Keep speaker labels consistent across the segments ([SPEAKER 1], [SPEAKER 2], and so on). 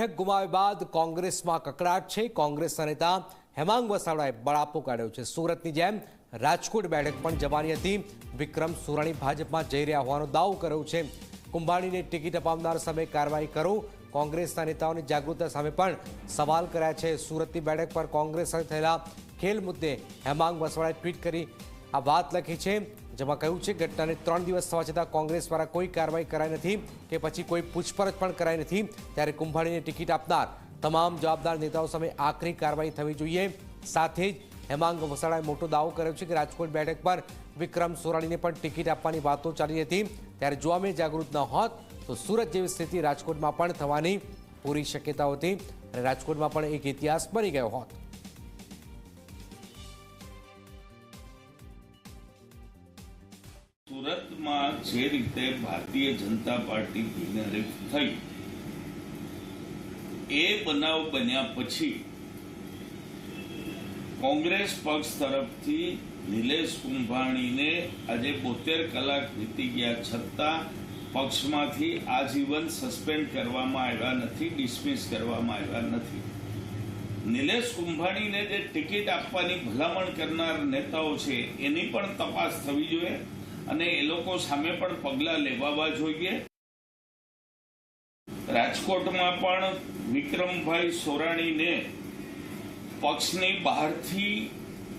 [SPEAKER 1] બેઠક ગુમાવ્યા બાદ કોંગ્રેસમાં કકડાટ છે. કોંગ્રેસના નેતા હેમાંગ વસાવડાએ બળાપો કાઢ્યો છે. સુરતની જેમ રાજકોટ બેઠક પણ જવાની હતી. વિક્રમ સુરાણી ભાજપમાં જઈ રહ્યા હોવાનો દાવો કર્યો છે. કુંભાણીને ટિકિટ અપાવનાર સામે કાર્યવાહી કરો. કોંગ્રેસના નેતાઓની જાગૃતતા સામે પણ સવાલ કર્યા છે. સુરતની બેઠક પર કોંગ્રેસ સાથે થયેલા ખેલ મુદ્દે હેમાંગ વસાવડાએ ટ્વીટ કરી આ વાત લખી છે. જેમાં કહ્યું છે, ઘટનાને ત્રણ દિવસ થવા છતાં કોંગ્રેસ દ્વારા કોઈ કાર્યવાહી કરાઈ નથી કે પછી કોઈ પૂછપરછ પણ કરાઈ નથી. ત્યારે કુંભાણીને ટિકિટ આપનાર તમામ જવાબદાર નેતાઓ સામે આખરી કાર્યવાહી થવી જોઈએ. સાથે જ હેમાંગ વસાડાએ મોટો દાવો કર્યો છે કે રાજકોટ બેઠક પર વિક્રમ સોરાણીને પણ ટિકિટ આપવાની વાતો ચાલી હતી. ત્યારે જો અમે જાગૃત ન હોત, તો સુરત જેવી સ્થિતિ રાજકોટમાં પણ થવાની પૂરી શક્યતા હતી અને રાજકોટમાં પણ એક ઇતિહાસ બની ગયો હોત.
[SPEAKER 2] સુરતમાં જે રીતે ભારતીય જનતા પાર્ટી બિનહરીફ થઈ, એ બનાવ બન્યા પછી કોંગ્રેસ પક્ષ તરફથી નિલેશ કુંભાણીને આજે બોતેર કલાક વીતી ગયા છતાં પક્ષમાંથી આજીવન સસ્પેન્ડ કરવામાં આવ્યા નથી, ડિસમિસ કરવામાં આવ્યા નથી. નિલેશ કુંભાણીને જે ટિકિટ આપવાની ભલામણ કરનાર નેતાઓ છે, એની પણ તપાસ થવી જોઈએ. અને એ લોકો સામે પણ પગલાં લેવાવા જોઈએ. રાજકોટમાં પણ વિક્રમભાઈ સોરાણીને પક્ષની બહારથી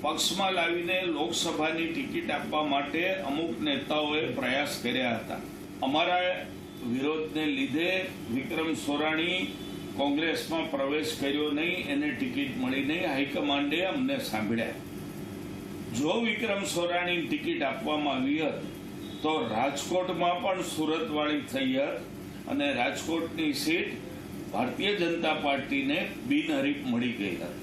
[SPEAKER 2] પક્ષમાં લાવીને લોકસભાની ટિકિટ આપવા માટે અમુક નેતાઓએ પ્રયાસ કર્યા હતા. અમારા વિરોધને લીધે વિક્રમ સોરાણી કોંગ્રેસમાં પ્રવેશ કર્યો નહીં, એને ટિકિટ મળી નહીં. હાઈકમાન્ડે અમને સાંભળ્યા. જો વિક્રમ સોરાણી ટિકિટ આપવામાં આવી હત, તો રાજકોટમાં પણ સુરતવાળી થઈ હતી અને રાજકોટની સીટ ભારતીય જનતા પાર્ટીને બિનહરીફ મળી ગઈ હતી.